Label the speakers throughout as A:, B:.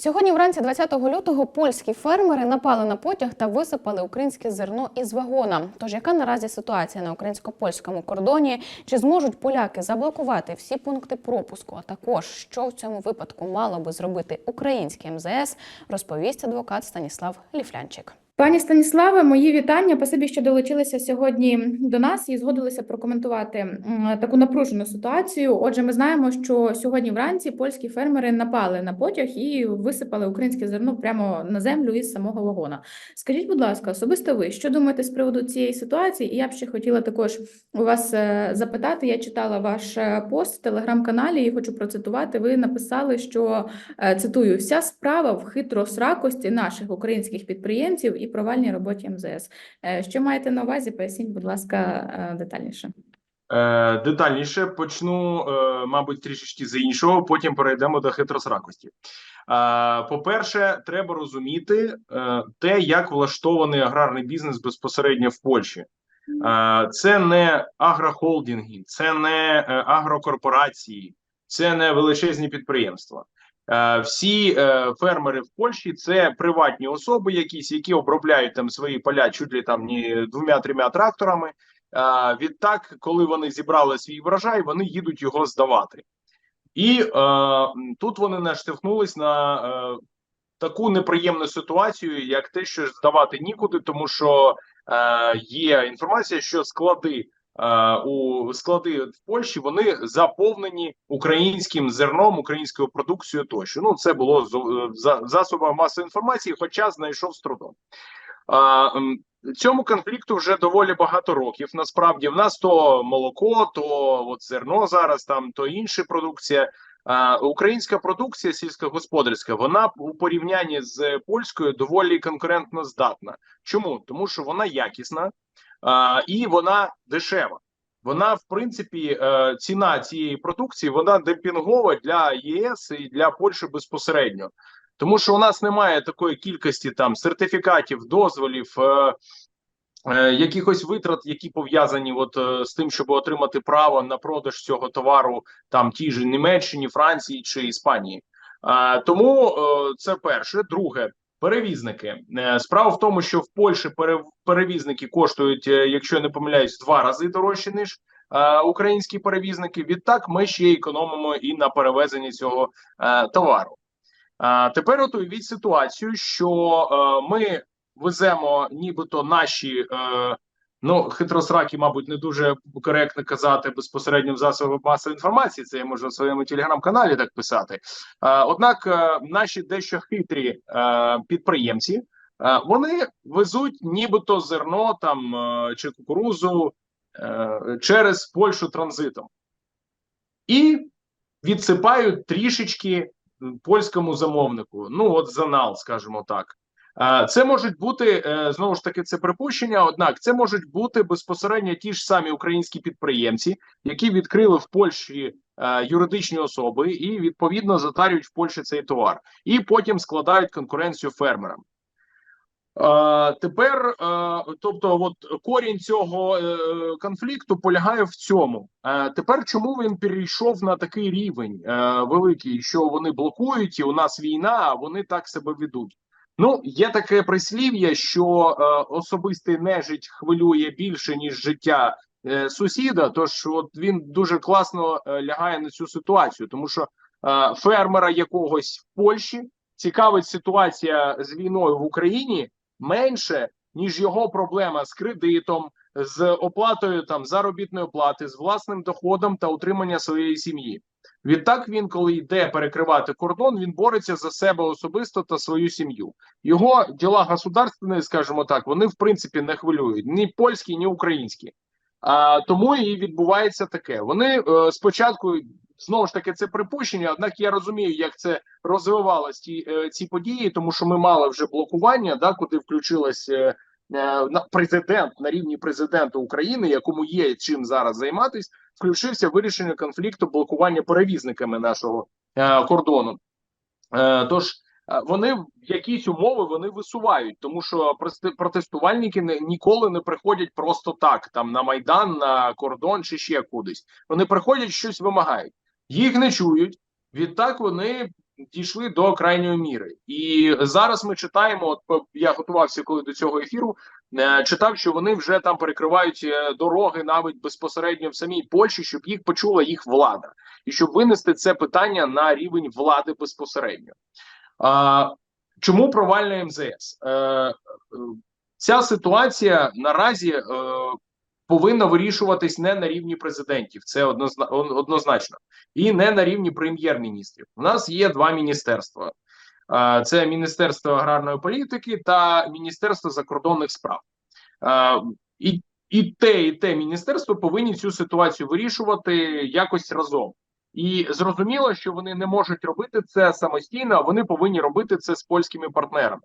A: Сьогодні, вранці 20 лютого, польські фермери напали на потяг та висипали українське зерно із вагона. Тож яка наразі ситуація на українсько-польському кордоні? Чи зможуть поляки заблокувати всі пункти пропуску? А також що в цьому випадку мало би зробити українське МЗС, розповість адвокат Станіслав Ліфлянчик.
B: Пані Станіславе, мої вітання. Спасибі, що долучилися сьогодні до нас і згодилися прокоментувати таку напружену ситуацію. Отже, ми знаємо, що сьогодні вранці польські фермери напали на потяг і висипали українське зерно прямо на землю із самого вагона. Скажіть, будь ласка, особисто ви що думаєте з приводу цієї ситуації? І я б ще хотіла також у вас е, запитати. Я читала ваш е, пост в телеграм-каналі і хочу процитувати. Ви написали, що е, цитую: вся справа в хитросракості наших українських підприємців і провальній роботі МЗС. Е, Що маєте на увазі? Поясніть, будь ласка, е, детальніше.
C: Е, детальніше почну, мабуть, трішечки з іншого, потім перейдемо до хитросракості. По-перше, треба розуміти те, як влаштований аграрний бізнес безпосередньо в Польщі. Це не агрохолдинги, це не агрокорпорації, це не величезні підприємства. Е, Всі е, фермери в Польщі це приватні особи, якісь, які обробляють там свої поля чуть ли там не двома-трьома тракторами. Е, Відтак, коли вони зібрали свій врожай, вони їдуть його здавати. І е, тут вони наштовхнулись на е, таку неприємну ситуацію, як те, що здавати нікуди, тому що е, є інформація, що склади у склади в Польщі вони заповнені українським зерном, українською продукцією. Тощо ну це було з е, за засобами масової інформації, хоча знайшов з трудом. Цьому конфлікту вже доволі багато років. Насправді в нас то молоко, то от зерно зараз, там то інша продукція. Українська продукція сільськогосподарська, вона у порівнянні з польською доволі конкурентно здатна. Чому? Тому що вона якісна і вона дешева. Вона, в принципі, е, ціна цієї продукції вона демпінгова для ЄС і для Польщі безпосередньо. Тому що у нас немає такої кількості там сертифікатів, дозволів, е, е, якихось витрат, які пов'язані от з тим, щоб отримати право на продаж цього товару там тій же Німеччині, Франції чи Іспанії. Тому це перше. Друге, перевізники. Е, справа в тому, що в Польщі пере, перевізники коштують, е, якщо я не помиляюсь, два рази дорожче ніж. е, Українські перевізники відтак ми ще економимо і на перевезенні цього товару. Тепер от уявіть ситуацію, що ми веземо нібито наші, ну хитросраки, мабуть, не дуже коректно казати безпосередньо в засобах масової інформації. Це я можу в своєму телеграм-каналі так писати. Однак, е, наші дещо хитрі е, підприємці. е, Вони везуть нібито зерно там чи кукурузу через Польщу транзитом і відсипають трішечки польському замовнику. Ну от занал, скажімо так. Це можуть бути е, знову ж таки це припущення. Однак це можуть бути безпосередньо ті ж самі українські підприємці, які відкрили в Польщі е, юридичні особи і відповідно затарюють в Польщі цей товар, і потім складають конкуренцію фермерам. Е, тепер, тобто, от корінь цього конфлікту полягає в цьому. Тепер чому він перейшов на такий рівень великий, що вони блокують, і у нас війна, а вони так себе ведуть. Ну, є таке прислів'я, що е, особистий нежить хвилює більше ніж життя е, сусіда. Тож, от він дуже класно е, лягає на цю ситуацію, тому що е, фермера якогось в Польщі цікавить ситуація з війною в Україні менше, ніж його проблема з кредитом, з оплатою там заробітної плати, з власним доходом та утримання своєї сім'ї. Відтак він, коли йде перекривати кордон, він бореться за себе особисто та свою сім'ю. Його діла государственні, скажімо так, вони в принципі не хвилюють ні польські, ні українські. А тому і відбувається таке. Вони е, спочатку знову ж таки це припущення. Однак я розумію, як це розвивалось ті е, ці події, тому що ми мали вже блокування, да, куди включилась е, е, президент на рівні президента України, якому є чим зараз займатись, включився вирішення конфлікту блокування перевізниками нашого е, кордону. Е, тож е, вони в якісь умови вони висувають, тому що протестувальники не, ніколи не приходять просто так, там на майдан, на кордон чи ще кудись. Вони приходять щось вимагають. Їх не чують. Відтак вони дійшли до крайньої міри. І зараз ми читаємо. От я готувався коли до цього ефіру. е, Читав, що вони вже там перекривають е, дороги навіть безпосередньо в самій Польщі, щоб їх почула їх влада, і щоб винести це питання на рівень влади безпосередньо. А, чому провальна МЗС? Е, е, ця ситуація наразі повинна вирішуватись не на рівні президентів, це однозна, однозначно, і не на рівні прем'єр-міністрів. У нас є два міністерства: це Міністерство аграрної політики та Міністерство закордонних справ. І, і те, і те міністерство повинні цю ситуацію вирішувати якось разом. І зрозуміло, що вони не можуть робити це самостійно, а вони повинні робити це з польськими партнерами.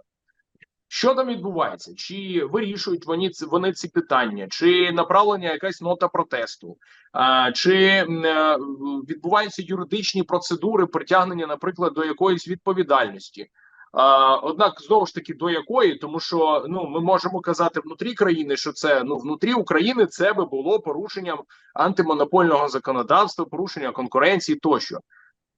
C: Що там відбувається? Чи вирішують вони ці вони ці питання, чи направлення якась нота протесту, а, чи е, відбуваються юридичні процедури притягнення, наприклад, до якоїсь відповідальності? А, однак знову ж таки до якої, тому що ну ми можемо казати внутрі країни, що це ну внутрі України це би було порушенням антимонопольного законодавства, порушення конкуренції тощо.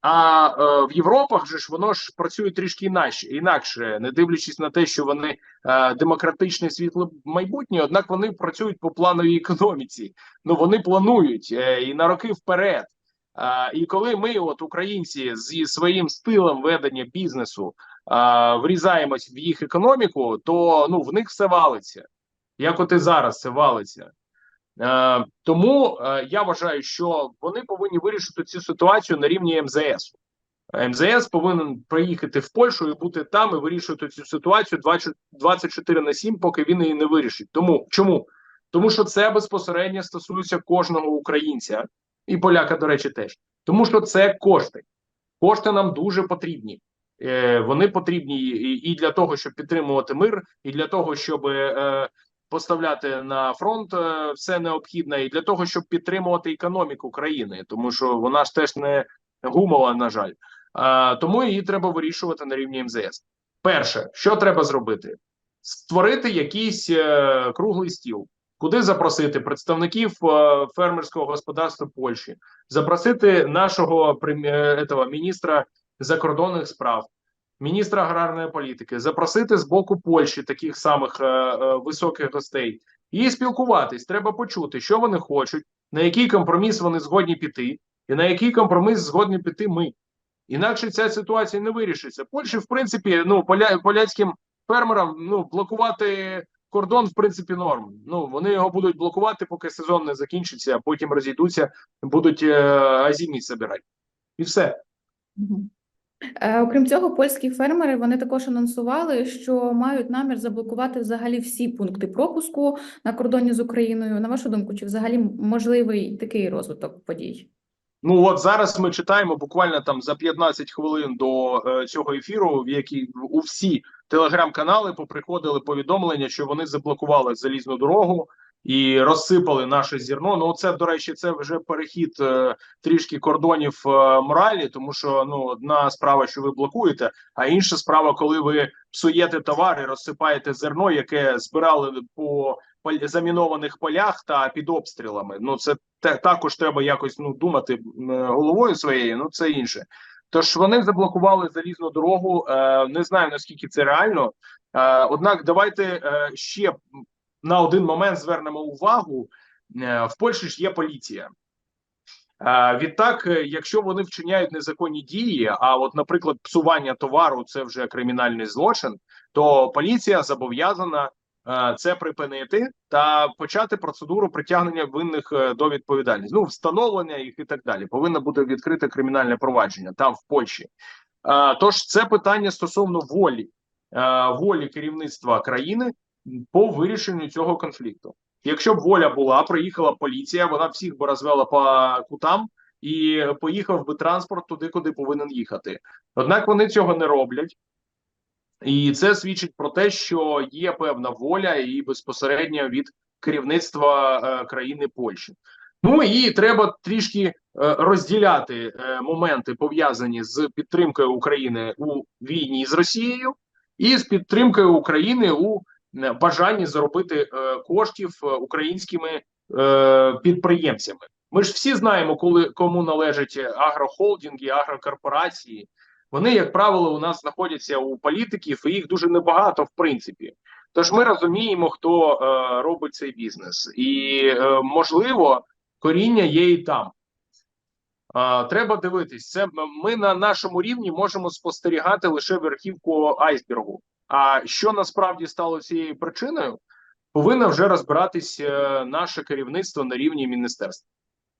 C: А е, в Європах же ж воно ж працює трішки інакше, інакше, не дивлячись на те, що вони е, демократичне світле майбутнє, однак вони працюють по плановій економіці. Ну вони планують е, і на роки вперед. Е, і коли ми, от українці, зі своїм стилем ведення бізнесу е, врізаємось в їх економіку, то ну в них все валиться. Як от і зараз це валиться. Е, тому е, я вважаю, що вони повинні вирішити цю ситуацію на рівні МЗС. МЗС повинен приїхати в Польщу і бути там і вирішувати цю ситуацію 20 24 на 7, поки він її не вирішить. Тому чому? Тому що це безпосередньо стосується кожного українця і поляка, до речі, теж. Тому що це кошти. Кошти нам дуже потрібні. Е, вони потрібні і для того, щоб підтримувати мир, і для того, щоб е, поставляти на фронт е, все необхідне, і для того, щоб підтримувати економіку країни, тому що вона ж теж не гумова, на жаль. А, тому її треба вирішувати на рівні МЗС. Перше, що треба зробити? Створити якийсь е, круглий стіл, куди запросити представників е, фермерського господарства Польщі, запросити нашого е, этого, міністра закордонних справ, міністра аграрної політики, запросити з боку Польщі таких самих е, е, високих гостей і спілкуватись. Треба почути, що вони хочуть, на який компроміс вони згодні піти, і на який компроміс згодні піти ми. Інакше ця ситуація не вирішиться. Польщі, в принципі, ну поля, поляцьким фермерам ну блокувати кордон, в принципі, норм. Ну вони його будуть блокувати, поки сезон не закінчиться, а потім розійдуться, будуть е, азімі збирати. І все.
B: Е, Окрім цього, польські фермери вони також анонсували, що мають намір заблокувати взагалі всі пункти пропуску на кордоні з Україною. На вашу думку, чи взагалі можливий такий розвиток подій?
C: Ну от зараз ми читаємо буквально там за 15 хвилин до е, цього ефіру, в якій у всі телеграм-канали поприходили повідомлення, що вони заблокували залізну дорогу і розсипали наше зерно. Ну це до речі, це вже перехід е, трішки кордонів е, моралі, тому що ну одна справа, що ви блокуєте, а інша справа, коли ви псуєте товари, розсипаєте зерно, яке збирали по замінованих полях та під обстрілами. Ну це те також треба якось ну думати головою своєю. Ну це інше. Тож вони заблокували залізну дорогу. Е, не знаю наскільки це реально. Е, однак, давайте е, ще на один момент звернемо увагу. Е, в Польщі ж є поліція. Е, відтак, е, якщо вони вчиняють незаконні дії, а от, наприклад, псування товару це вже кримінальний злочин, то поліція зобов'язана це припинити та почати процедуру притягнення винних до відповідальності. Ну, встановлення їх і так далі. Повинно бути відкрите кримінальне провадження там в Польщі. Тож це питання стосовно волі, волі керівництва країни по вирішенню цього конфлікту. Якщо б воля була, приїхала поліція, вона всіх би розвела по кутам і поїхав би транспорт туди, куди повинен їхати. Однак вони цього не роблять. І це свідчить про те, що є певна воля і безпосередньо від керівництва е, країни Польщі. Ну і треба трішки е, розділяти е, моменти пов'язані з підтримкою України у війні з Росією, і з підтримкою України у бажанні заробити е, коштів е, українськими е, підприємцями. Ми ж всі знаємо, коли кому належать агрохолдинги, агрокорпорації. Вони, як правило, у нас знаходяться у політиків, і їх дуже небагато, в принципі. Тож ми розуміємо, хто е, робить цей бізнес, і е, можливо, коріння є і там. А, треба дивитись, це ми на нашому рівні можемо спостерігати лише верхівку айсбергу. А що насправді стало цією причиною, повинно вже розбиратись е, наше керівництво на рівні міністерства.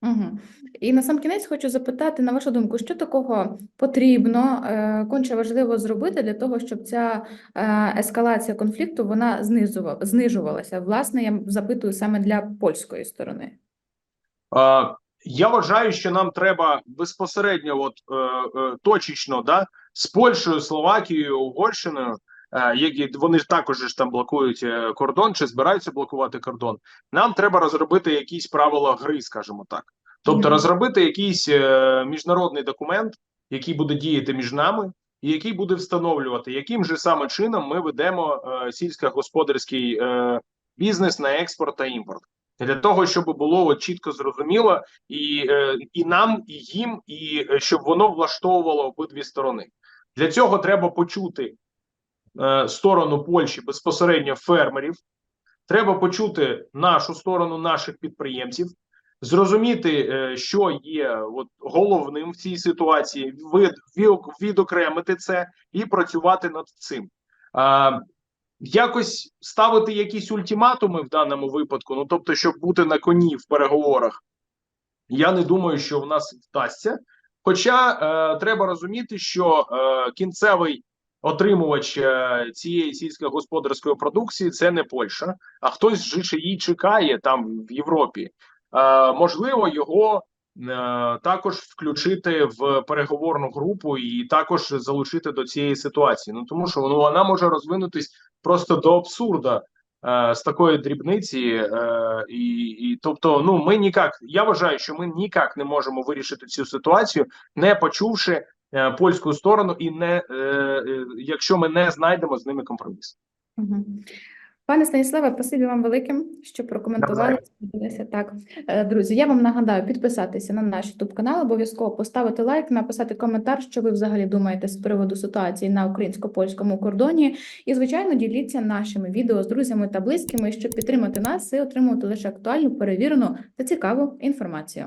B: Угу. І на сам кінець хочу запитати, на вашу думку, що такого потрібно, е, конче важливо зробити для того, щоб ця е, ескалація конфлікту вона знижувалася? Власне, я запитую саме для польської сторони.
C: Я вважаю, що нам треба безпосередньо, от е, е, точечно, да, з Польщею, Словакією, Угорщиною, які вони ж також ж там блокують е, кордон чи збираються блокувати кордон. Нам треба розробити якісь правила гри, скажімо так. Тобто розробити якийсь е, міжнародний документ, який буде діяти між нами, і який буде встановлювати, яким же саме чином ми ведемо е, сільськогосподарський е, бізнес на експорт та імпорт. Для того щоб було от чітко зрозуміло і, е, і нам, і їм, і е, щоб воно влаштовувало обидві сторони. Для цього треба почути е, сторону Польщі безпосередньо фермерів. Треба почути нашу сторону наших підприємців, зрозуміти, е, що є от, головним в цій ситуації, від, відокремити це і працювати над цим. Якось ставити якісь ультиматуми в даному випадку, ну тобто, щоб бути на коні в переговорах, я не думаю, що в нас вдасться. Хоча е, треба розуміти, що е, кінцевий отримувач е, цієї сільськогосподарської продукції це не Польща, а хтось же її чекає там в Європі. Е, можливо, його е, також включити в переговорну групу і також залучити до цієї ситуації. Ну тому що ну, вона може розвинутись просто до абсурда з такої дрібниці, і, і тобто, ну ми ніяк, я вважаю, що ми ніяк не можемо вирішити цю ситуацію, не почувши польську сторону, і не е, е, якщо ми не знайдемо з ними компроміс.
B: Угу. Пане Станіславе, спасибі вам великим, що прокоментували. Так, Е, друзі, я вам нагадаю підписатися на наш YouTube канал, обов'язково поставити лайк, написати коментар, що ви взагалі думаєте з приводу ситуації на українсько-польському кордоні. І, звичайно, діліться нашими відео з друзями та близькими, щоб підтримати нас і отримувати лише актуальну, перевірену та цікаву інформацію.